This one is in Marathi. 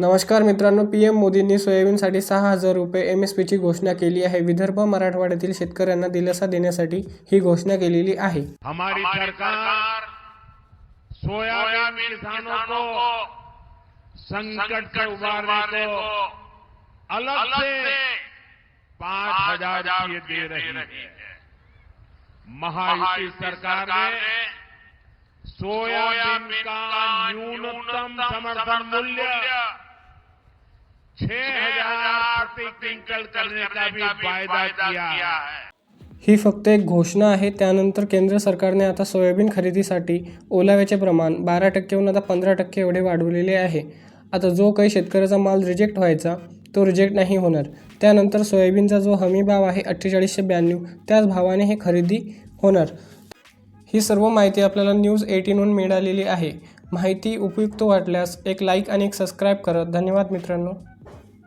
नमस्कार मित्रांनो पी एम मोदींनी सोयाबीनसाठी सहा हजार रुपये एम एस पीची घोषणा केली आहे. विदर्भ मराठवाड्यातील शेतकऱ्यांना दिलासा देण्यासाठी ही घोषणा केलेली आहे. हमारी सरकार सोयाबीन किसानों को संकट से उबारने को अलग से पांच हजार रुपये दे रही है। महायुति सरकार ने सोयाबीन का न्यूनतम समर्थन मूल्य छह हजार प्रति क्विंटल करने का भी किया है। ही फक्त एक घोषणा आहे त्यानंतर केंद्र सरकारने आता सोयाबीन खरेदीसाठी ओलाव्याचे प्रमाण बारा टक्केहून आता पंधरा टक्के एवढे वाढवलेले आहे. आता जो काही शेतकऱ्याचा माल रिजेक्ट व्हायचा तो रिजेक्ट नाही होणार. त्यानंतर सोयाबीनचा जो हमी भाव आहे अठ्ठेचाळीसशे ब्याण्णव त्याच भावाने हे खरेदी होणार. ही सर्व माहिती आपल्याला न्यूज एटीनहून मिळालेली आहे. माहिती उपयुक्त वाटल्यास एक लाईक आणि एक सबस्क्राईब करत धन्यवाद मित्रांनो.